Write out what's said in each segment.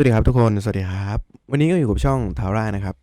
สวัสดีครับทุกคน สวัสดีครับ วันนี้ก็อยู่กับช่องทาร่านะครับ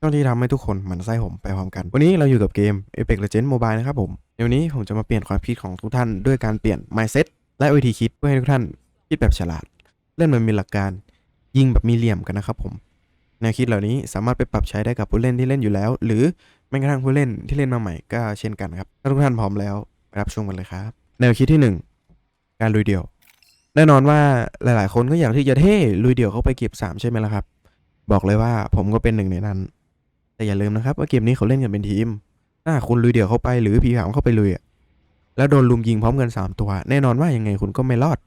ช่องที่ทำให้ทุกคนหมั่นไส้ผมไปพร้อมกัน วันนี้เราอยู่กับเกม Apex Legends Mobile นะครับผมในวันนี้ผมจะมาเปลี่ยนความคิดของทุกท่านด้วยการเปลี่ยน mindset และวิธีคิดเพื่อให้ทุกท่านคิดแบบฉลาด เล่นแบบมีหลักการ ยิงแบบมีเหลี่ยมกันนะครับผม แนวคิดเหล่านี้สามารถไปปรับใช้ได้กับผู้เล่นที่เล่นอยู่แล้ว หรือแม้กระทั่งผู้เล่นที่เล่นมาใหม่ก็เช่นกันครับ ถ้าทุกท่านพร้อมแล้วรับชมกันเลยครับ แนวคิดที่หนึ่งการลุยเดี่ยว แน่นอนว่าหลาย ๆ คนก็อยากที่จะเท่ลุยเดี่ยวเข้าไปเก็บสามใช่ไหมล่ะครับ บอกเลยว่าผมก็เป็นหนึ่งในนั้น แต่อย่าลืมนะครับว่าเกมนี้เขาเล่นกันเป็นทีม ถ้าคุณลุยเดี่ยวเข้าไปหรือผีหามเข้าไปลุยแล้วโดนลุมยิงพร้อมกันสามตัว แน่นอนว่ายังไงคุณก็ไม่รอด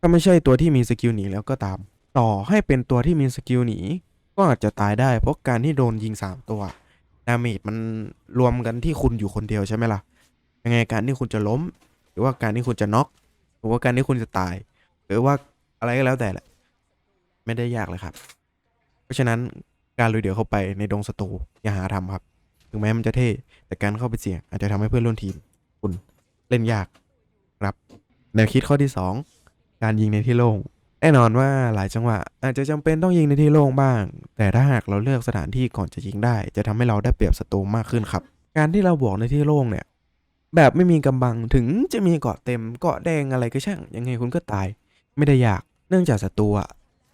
ถ้าไม่ใช่ตัวที่มีสกิลหนีแล้วก็ตาม ต่อให้เป็นตัวที่มีสกิลหนีก็อาจจะตายได้เพราะการที่โดนยิงสามตัวดาเมจมันรวมกันที่คุณอยู่คนเดียวใช่ไหมล่ะยังไงการที่คุณจะล้ม หรือว่าการที่คุณจะน็อก รือว่าการที่คุณจะตาย หรือว่าอะไรก็แล้วแต่แหละ ไม่ได้ยากเลยครับ เพราะฉะนั้นการลุยเดี่ยวเข้าไปในดงศัตรูอย่าหาทำครับ ถึงแม้มันจะเท่ แต่การเข้าไปเสี่ยงอาจจะทำให้เพื่อนร่วมทีม คุณเล่นยากครับ แนวคิดข้อที่ 2 การยิงในที่โล่งแน่นอนว่าหลายจังหวะอาจจะจำเป็นต้องยิงในที่โล่งบ้าง แต่ถ้าหากเราเลือกสถานที่ก่อนจะยิงได้ จะทำให้เราได้เปรียบศัตรูมากขึ้นครับ การที่เราบวกในที่โล่งเนี่ย แบบไม่มีกำบังถึงจะมีเกาะเต็มเกาะแดงอะไรก็ช่าง ยังไงคุณก็ตาย ไม่ได้อยากเนื่องจากศัตรูอะ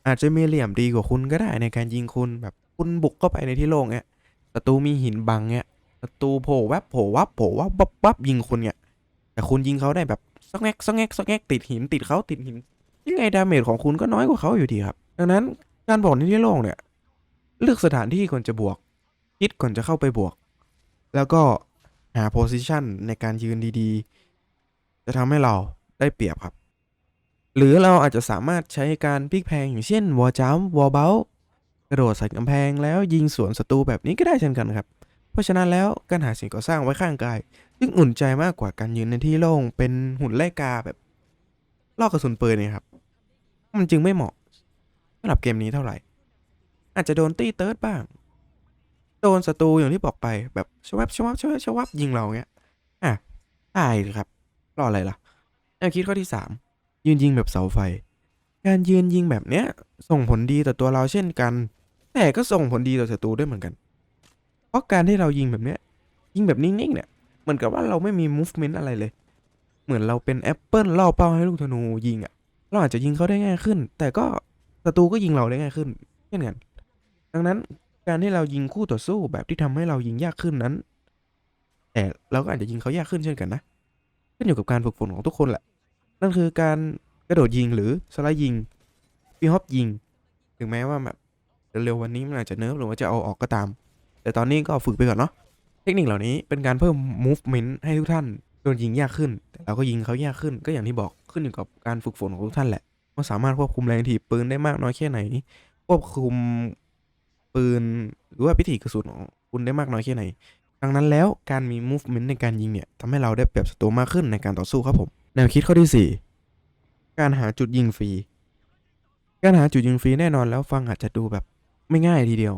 อาจจะมีเหลี่ยมดีกว่าคุณก็ได้ในการยิงคุณแบบคุณบุกเข้าไปในที่โล่งเนี่ยศัตรูมีหินบังเนี่ยศัตรูโผล่แวบโผล่วับโผล่วับวับวับยิงคุณเนี่ยแต่คุณยิงเขาได้แบบซอกแงกซอกแงกซอกแงกติดหินติดเขาติดหิน ยังไงดาเมจของคุณก็น้อยกว่าเขาอยู่ดีครับ ดังนั้นการบอกในที่โล่งเนี่ย เลือกสถานที่ก่อนจะบวก คิดก่อนจะเข้าไปบวก แล้วก็ หาโพซิชันในการยืนดีๆ จะทำให้เราได้เปรียบครับ หรือเราอาจจะสามารถใช้การพลิกแพงอย่างเช่นวอลจัมวอลเบลกระโดดใส่กำแพงแล้วยิงสวนศัตรูแบบนี้ก็ได้เช่นกันครับ เพราะฉะนั้นแล้วการหาสิ่งก่อสร้างไว้ข้างกายซึ่งอุ่นใจมากกว่าการยืนในที่โล่งเป็นหุ่นไล่กาแบบลอกกระสุนปืนเนี่ยครับ มันจึงไม่เหมาะสำหรับเกมนี้เท่าไหร่ อาจจะโดนตีเติร์ดบ้าง โดนศัตรูอย่างที่บอกไปแบบชวับชวับชวับชวับยิงเราเงี้ยอะตายเลยครับรออะไรล่ะแนวคิดข้อที่สามยืนยิงแบบเสาไฟ การยืนยิงแบบเนี้ยส่งผลดีต่อตัวเราเช่นกัน แต่ก็ส่งผลดีต่อศัตรูด้วยเหมือนกัน เพราะการที่เรายิงแบบเนี้ยยิงแบบนิ่งๆเนี่ยเหมือนกับว่าเราไม่มี movement อะไรเลย เหมือนเราเป็นแอปเปิลล่อเป้าให้ลูกธนูยิงอะ่ะเราอาจจะยิงเขาได้ง่ายขึ้น แต่ก็ศัตรูก็ยิงเราได้ง่ายขึ้นเช่นกันดังนั้น การที่เรายิงคู่ต่อสู้แบบที่ทำให้เรายิงยากขึ้นนั้น แต่เราก็อาจจะยิงเขายากขึ้นเช่นกันนะขึ้นอยู่กับการฝึกฝนของทุกคนแหละ นั่นคือการกระโดดยิงหรือสไลด์ยิงฟีฮอปยิง ถึงแม้ว่าแบบเร็ววันนี้มันอาจจะเนิร์ฟหรือว่าจะเอาออกก็ตาม แต่ตอนนี้ก็ฝึกไปก่อนเนาะ เทคนิคเหล่านี้เป็นการเพิ่ม movement ให้ทุกท่านโดนยิงยากขึ้น แต่เราก็ยิงเขายากขึ้น ก็อย่างที่บอกขึ้นอยู่กับการฝึกฝนของทุกท่านแหละว่าสามารถควบคุมแรงถีบปืนได้มากน้อยแค่ไหน ควบคุม ปืน หรือว่าพิถีกระสุนของคุณได้มากน้อยแค่ไหน ดังนั้นแล้วการมี movement ในการยิงเนี่ยทำให้เราได้เปรียบศัตรูมากขึ้นในการต่อสู้ครับผม แนวคิดข้อที่ 4 การหาจุดยิงฟรี การหาจุดยิงฟรีแน่นอนแล้วฟังอาจจะดูแบบไม่ง่ายทีเดียว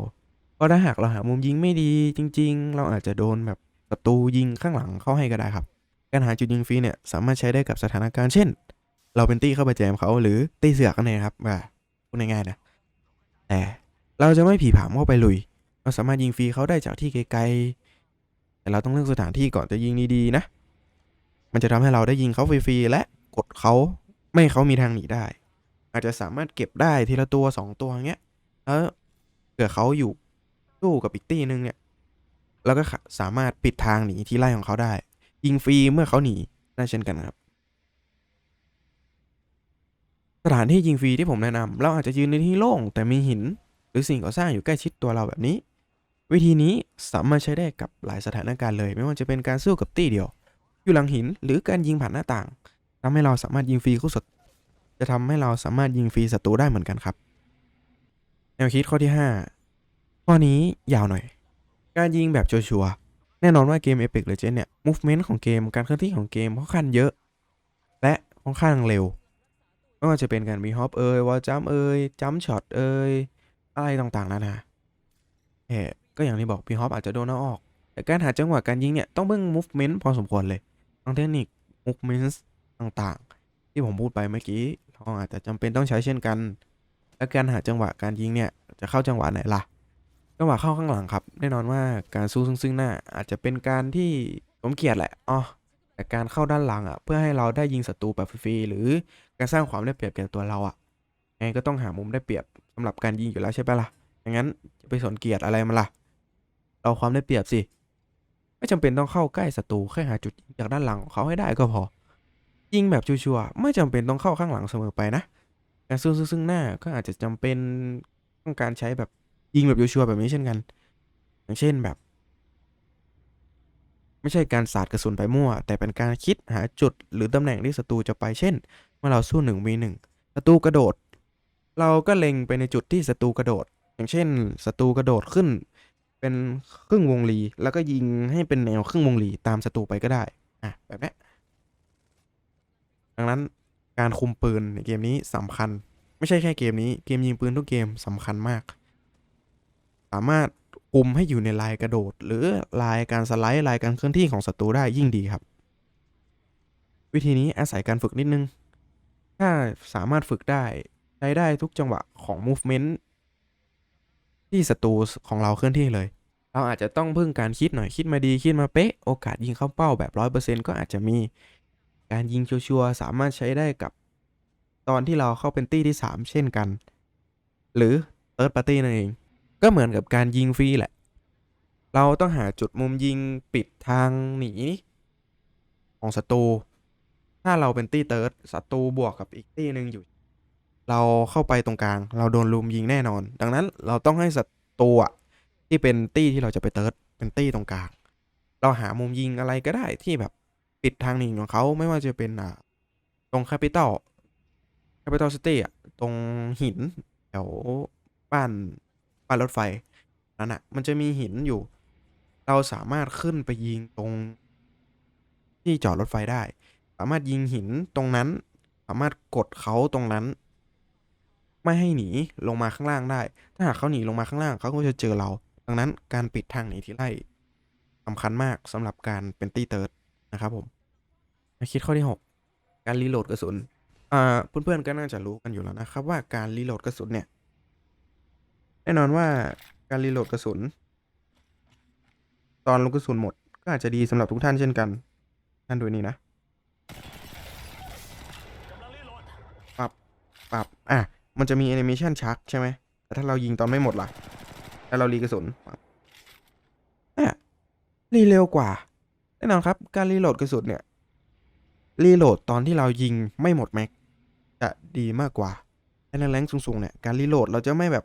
เพราะถ้าหากเราหามุมยิงไม่ดีจริง ๆ เราอาจจะโดนแบบศัตรูยิงข้างหลังเข้าให้ก็ได้ครับ การหาจุดยิงฟรีเนี่ยสามารถใช้ได้กับสถานการณ์เช่น เราเป็นตี้เข้าไปแจมเขาหรือตี้เสือกกันเองครับว่าพูดง่ายๆนะแต่ เราจะไม่ผีผามเข้าไปลุย เราสามารถยิงฟรีเขาได้จากที่ไกลๆ แต่เราต้องเลือกสถานที่ก่อนจะยิงดีๆนะ มันจะทำให้เราได้ยิงเขาฟรีๆและกดเขาไม่เขามีทางหนีได้ อาจจะสามารถเก็บได้ทีละตัวสองตัวเงี้ย แล้วเผื่อเขาอยู่สู้กับอีกตี้นึงเนี่ยแล้วก็สามารถปิดทางหนีที่ไล่ของเขาได้ ยิงฟรีเมื่อเขาหนีได้เช่นกันครับสถานที่ยิงฟรีที่ผมแนะนำเราอาจจะยืนในที่โล่งแต่มีหิน รือสิ่งก่อสร้างอยู่ใกล้ชิดตัวเราแบบนี้ วิธีนี้สามารถใช้ได้กับหลายสถานการณ์เลย ไม่ว่าจะเป็นการสู้กับตี้เดียว อยู่หลังหินหรือการยิงผ่านหน้าต่างทำให้เราสามารถยิงฟรีคู่ศัตรูจะทำให้เราสามารถยิงฟรีศัตรูได้เหมือนกันครับ แนวคิดข้อที่ 5 ข้อนี้ยาวหน่อย การยิงแบบชัวร์ๆแน่นอนว่าเกม Apex Legends เนี่ย movement ของเกมการเคลื่อนที่ของเกมค่อนข้างเยอะ และค่อนข้างเร็วไม่ว่าจะเป็นการมีฮอปเอ่ยวอลจัมเอ่ยจัมช็อตเอ่ย อะไรต่างๆนานาแห่ก็อย่างที่บอกพี่ฮอปอาจจะโดนเอาออก แต่การหาจังหวะการยิงเนี่ยต้องเบิ่ง movement พอสมควรเลยทั้งเทคนิค movement ต่างๆ ที่ผมพูดไปเมื่อกี้เราอาจจะจำเป็นต้องใช้เช่นกัน แล้วการหาจังหวะการยิงเนี่ยจะเข้าจังหวะไหนล่ะจังหวะเข้าข้างหลังครับ แน่นอนว่าการสู้ซึ่งซึ่งหน้าอาจจะเป็นการที่ผมเกลียดแหละอ๋อแต่การเข้าด้านหลังอะเพื่อให้เราได้ยิงศัตรูแบบฟรีๆหรือการสร้างความได้เปรียบแก่ตัวเราอะไงก็ต้องหามุมได้เปรียบ สำหรับการยิงอยู่แล้วใช่ปะล่ะอย่างนั้นจะไปสนเกียดอะไรมันล่ะ เราความได้เปรียบสิ ไม่จำเป็นต้องเข้าใกล้ศัตรูแค่หาจุดจากด้านหลังของเขาให้ได้ก็พอ ยิงแบบชัวร์ๆไม่จำเป็นต้องเข้าข้างหลังเสมอไปนะ การสู้ซึ่งหน้าก็อาจจะจำเป็นต้องการใช้แบบยิงแบบชัวร์ๆแบบนี้เช่นกัน อย่างเช่นแบบ ไม่ใช่การสาดกระสุนไปมั่ว แต่เป็นการคิดหาจุดหรือตำแหน่งที่ศัตรูจะไปเช่น เมื่อเราสู้หนึ่งวีหนึ่งศัตรูกระโดด เราก็เล็งไปในจุดที่ศัตรูกระโดด อย่างเช่นศัตรูกระโดดขึ้น เป็นครึ่งวงรีแล้วก็ยิงให้เป็นแนวครึ่งวงรีตามศัตรูไปก็ได้อะแบบนี้ดังนั้นการคุมปืนในเกมนี้สำคัญ ไม่ใช่แค่เกมนี้เกมยิงปืนทุกเกมสำคัญมาก สามารถคุมให้อยู่ในลายกระโดด หรือลายการสไลด์ลายการเคลื่อนที่ของศัตรูได้ยิ่งดีครับ วิธีนี้อาศัยการฝึกนิดนึง ถ้าสามารถฝึกได้ ใช้ได้ทุกจังหวะของ movement ที่ศัตรูของเราเคลื่อนที่เลย เราอาจจะต้องพึ่งการคิดหน่อยคิดมาดีคิดมาเป๊ะ โอกาสยิงเข้าเป้าแบบร้อยเปอร์เซ็นก็อาจจะมีการยิงชัวร์สามารถใช้ได้กับตอนที่เราเข้าเป็นตี้ที่ 3 เช่นกัน หรือ Third Party นั่นเอง ก็เหมือนกับการยิงฟรีแหละ เราต้องหาจุดมุมยิงปิดทางหนี ของศัตรูถ้าเราเป็นตี้เติร์ดศัตรูบวกกับอีกตี้หนึ่งอยู่ เราเข้าไปตรงกลาง เราโดนลุมยิงแน่นอน ดังนั้นเราต้องให้ศัตรูที่เป็นตี้ที่เราจะไปเติร์ดเป็นตี้ตรงกลาง เราหามุมยิงอะไรก็ได้ที่แบบปิดทางหนีของเขาไม่ว่าจะเป็นอ่าตรงแคปิตอล Capital City อะตรงหินแถวบ้านบ้านรถไฟนั่นอะมันจะมีหินอยู่ เราสามารถขึ้นไปยิงตรงที่จอดรถไฟได้ สามารถยิงหินตรงนั้น สามารถกดเขาตรงนั้น ไม่ให้หนีลงมาข้างล่างได้ ถ้าหากเขาหนีลงมาข้างล่างเขาก็จะเจอเรา ดังนั้นการปิดทางหนีที่ไล่สำคัญมากสำหรับการเป็นตี้เติร์ดนะครับผมมาคิดข้อที่ 6 การรีโหลดกระสุนอ่าเพื่อนๆก็น่าจะรู้กันอยู่แล้วนะครับ ว่าการรีโหลดกระสุนเนี่ยแน่นอนว่าการรีโหลดกระสุน ตอนลูกกระสุนหมด ก็อาจจะดีสำหรับทุกท่านเช่นกันท่านดูนี่นะปรับปรับอะ มันจะมีแอนิเมชันชักใช่ไหมแต่ถ้าเรายิงตอนไม่หมดล่ะถ้าเรารีกระสุนปรับอะรีเร็วกว่าแน่นอนครับ การรีโหลดกระสุนเนี่ยรีโหลดตอนที่เรายิงไม่หมดแม็กจะดีมากกว่าในแรงๆสูงๆเนี่ยการรีโหลดเราจะไม่แบบ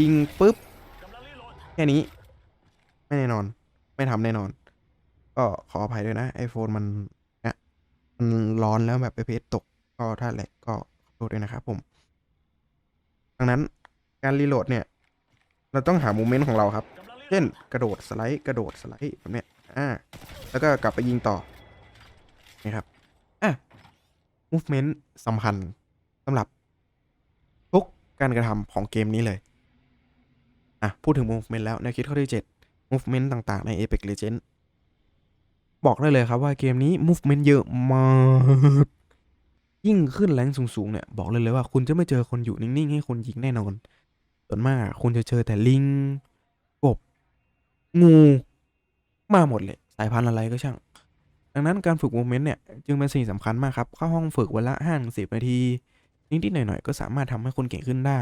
ยิงปุ๊บแค่นี้ ไม่แน่นอน ไม่ทำแน่นอน ก็ขออภัยด้วยนะ iPhone มันเนี่ยมันร้อนแล้วแบบไปเพจตกก็ถ้าแหลกก็ขอโทษด้วยนะครับผม ดังนั้นการรีโหลดเนี่ย เราต้องหาโมเมนต์ของเราครับ เช่นกระโดดสไลด์กระโดดสไลด์แบบเนี้ยอ่าแล้วก็กลับไปยิงต่อนี่ครับอะ movement สำคัญสำหรับทุกการกระทำของเกมนี้เลย อะ พูดถึง movement แล้วแนวคิดข้อที่ 7 movement ต่างๆ ใน Apex Legends บอกได้เลยครับว่าเกมนี้ movement เยอะมาก ยิ่งขึ้นแรงสูงๆเนี่ยบอกเลยเลยว่าคุณจะไม่เจอคนอยู่นิ่งๆ ให้คนยิงแน่นอน ส่วนมากคุณจะเจอแต่ลิงกบ งูมาหมดเลย สายพันธุ์อะไรก็ช่าง ดังนั้นการฝึกโมเมนต์เนี่ย จึงเป็นสิ่งสำคัญมากครับ เข้าห้องฝึกวันละห้าสิบนาที นิดๆหน่อยๆ ก็สามารถทำให้คนเก่งขึ้นได้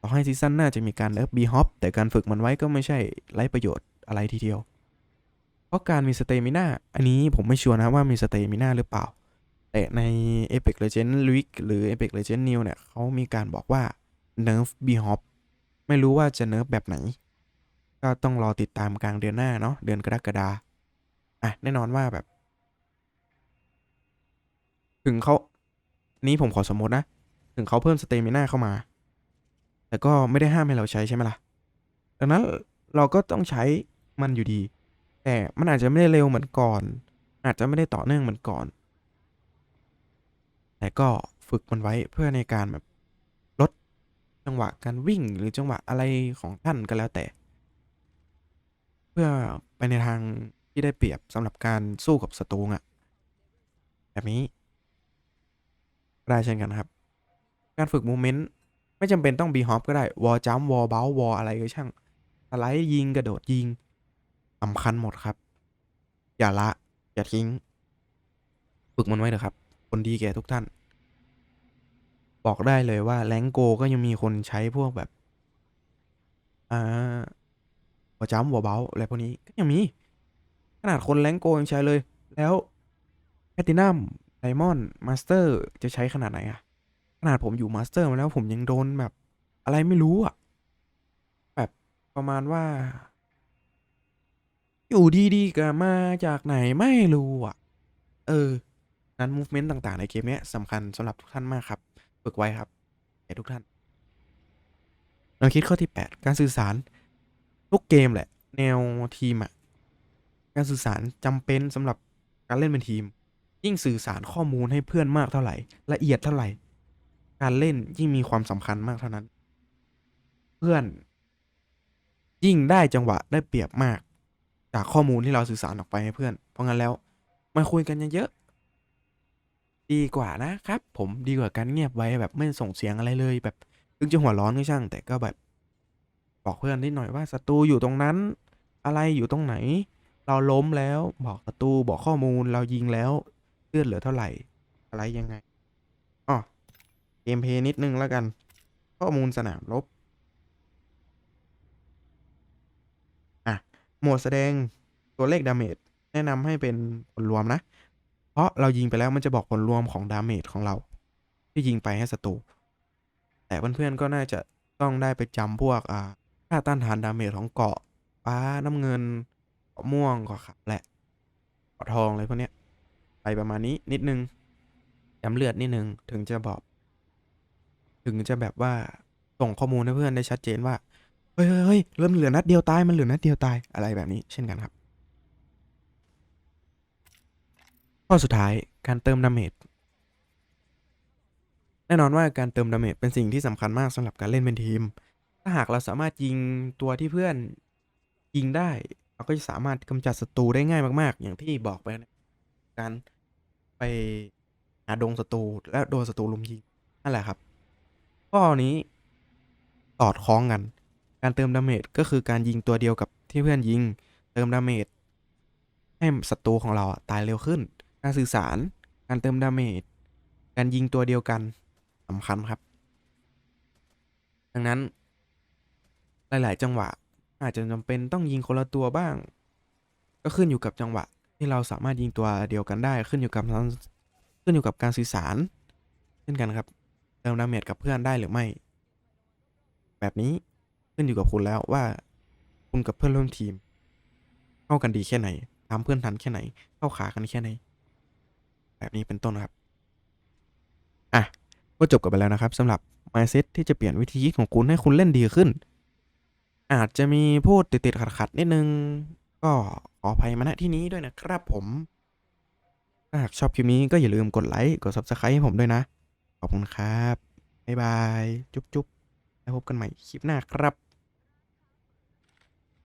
ต่อให้ซีซั่นหน้าจะมีการเลิฟบีฮอปแต่การฝึกมันไว้ก็ไม่ใช่ไร้ประโยชน์อะไรทีเดียว เพราะการมีสเตมิน่าอันนี้ผมไม่ชัวร์นะว่ามีสเตมิน่าหรือเปล่า แต่ใน Apex Legends Week หรือ Apex Legends New เนี่ยเขามีการบอกว่า nerf b h o p ไม่รู้ว่าจะ nerf แบบไหน ก็ต้องรอติดตามกลางเดือนหน้าเนาะเดือนกรกฎาอะ แน่นอนว่าแบบ ถึงเขานี้ผมขอสมมตินะ ถึงเขาเพิ่มสเตมิน่าเข้ามา แต่ก็ไม่ได้ห้ามให้เราใช้ใช่ไหมล่ะ ดังนั้นเราก็ต้องใช้มันอยู่ดี แต่มันอาจจะไม่ได้เร็วเหมือนก่อน อาจจะไม่ได้ต่อเนื่องเหมือนก่อน แต่ก็ฝึกมันไว้เพื่อในการแบบลดจังหวะการวิ่งหรือจังหวะอะไรของท่านก็แล้วแต่ เพื่อไปในทางที่ได้เปรียบสำหรับการสู้กับศัตรูอะแบบนี้ได้เช่นกันครับ การฝึกโมเมนต์ไม่จำเป็นต้องบีฮอปก็ได้ วอลจัมวอลเบลวอลอะไรก็ช่างสไลด์ยิงกระโดดยิงสำคัญหมดครับ อย่าละ อย่าทิ้ง ฝึกมันไว้เถอะครับ คนดีแก่ทุกท่าน บอกได้เลยว่าแรงโกก็ยังมีคนใช้พวกแบบ อ่าวอลจัมวอลเบลอะไรพวกนี้ก็ยังมี ขนาดคนแรงโกยังใช้เลย แล้วแพตินัมไดมอนด์มาสเตอร์จะใช้ขนาดไหนอะขนาดผมอยู่มาสเตอร์มาแล้วผมยังโดนแบบ อะไรไม่รู้อะแบบประมาณว่า อยู่ดีๆก็มาจากไหนไม่รู้อะเออ นั้น movement ต่าง ๆ ในเกมนี้สำคัญสำหรับทุกท่านมากครับฝึกไว้ครับแก่ทุกท่านเราคิดข้อที่ 8 การสื่อสารทุกเกมแหละ แนวทีมอะการสื่อสารจำเป็นสำหรับการเล่นเป็นทีม ยิ่งสื่อสารข้อมูลให้เพื่อนมากเท่าไหร่ ละเอียดเท่าไหร่ การเล่นยิ่งมีความสำคัญมากเท่านั้น เพื่อน ยิ่งได้จังหวะได้เปรียบมาก จากข้อมูลที่เราสื่อสารออกไปให้เพื่อน เพราะงั้นแล้วมาคุยกันเยอะ ดีกว่านะครับ ผมดีกว่าการเงียบไว้แบบไม่ส่งเสียงอะไรเลย แบบถึงจะหัวร้อนก็ช่าง แต่ก็แบบบอกเพื่อนนิดหน่อยว่าศัตรูอยู่ตรงนั้น อะไรอยู่ตรงไหน เราล้มแล้วบอกศัตรูบอกข้อมูลเรายิงแล้วเลือดเหลือเท่าไหร่ อะไรยังไงอ๋อเกมเพย์นิดนึงแล้วกัน ข้อมูลสนามรบอะโหมดแสดงตัวเลขดาเมจแนะนำให้เป็นผลรวมนะ เพราะเรายิงไปแล้วมันจะบอกผลรวมของดาเมจของเรา ที่ยิงไปให้ศัตรู แต่เพื่อนๆก็น่าจะต้องได้ไปจำพวกอ่าค่าต้านทานดาเมจของเกาะฟ้าน้ำเงินเกาะม่วงเกาะขาวแหละเกาะทองอะไรพวกเนี้ยไปประมาณนี้นิดนึงย้ำเลือดนิดนึงถึงจะบอก ถึงจะแบบว่าส่งข้อมูลให้เพื่อนได้ชัดเจนว่าเฮ้ยเฮ้ยเฮ้ยเริ่มเหลือนัดเดียวตายมันเหลือนัดเดียวตายอะไรแบบนี้เช่นกันครับ ข้อสุดท้ายการเติมดาเมจแน่นอนว่าการเติมดาเมจเป็นสิ่งที่สำคัญมากสำหรับการเล่นเป็นทีม ถ้าหากเราสามารถยิงตัวที่เพื่อนยิงได้ เราก็จะสามารถกำจัดศัตรูได้ง่ายมาก ๆ อย่างที่บอกไปนะการไปหาดงศัตรูและโดนศัตรูลุมยิงนั่นแหละครับ ข้อนี้สอดคล้องกัน การเติมดาเมจก็คือการยิงตัวเดียวกับที่เพื่อนยิง เติมดาเมจให้ศัตรูของเราตายเร็วขึ้น การสื่อสาร การเติมดาเมจ การยิงตัวเดียวกันสำคัญครับ ดังนั้น หลาย ๆ จังหวะ อาจจะจำเป็นต้องยิงคนละตัวบ้าง ก็ขึ้นอยู่กับจังหวะ ที่เราสามารถยิงตัวเดียวกันได้ ขึ้นอยู่กับขึ้นอยู่กับการสื่อสาร เช่นกันครับ เติมดาเมจกับเพื่อนได้หรือไม่ แบบนี้ขึ้นอยู่กับคุณแล้วว่า คุณกับเพื่อนร่วมทีม เข้ากันดีแค่ไหน ตามเพื่อนทันแค่ไหน เข้าขากันแค่ไหน แบบนี้เป็นต้นครับ อะ ก็จบกันไปแล้วนะครับสำหรับ mindset ที่จะเปลี่ยนวิธีคิดของคุณให้คุณเล่นดีขึ้น อาจจะมีพูดติดๆขัดๆนิดนึง ก็ขออภัยมาณที่นี้ด้วยนะครับผม ถ้าหากชอบคลิปนี้ก็อย่าลืมกดไลค์ กด subscribe ให้ผมด้วยนะ ขอบคุณครับ บ๊ายบาย จุ๊บๆแล้วพบกันใหม่คลิปหน้าครับ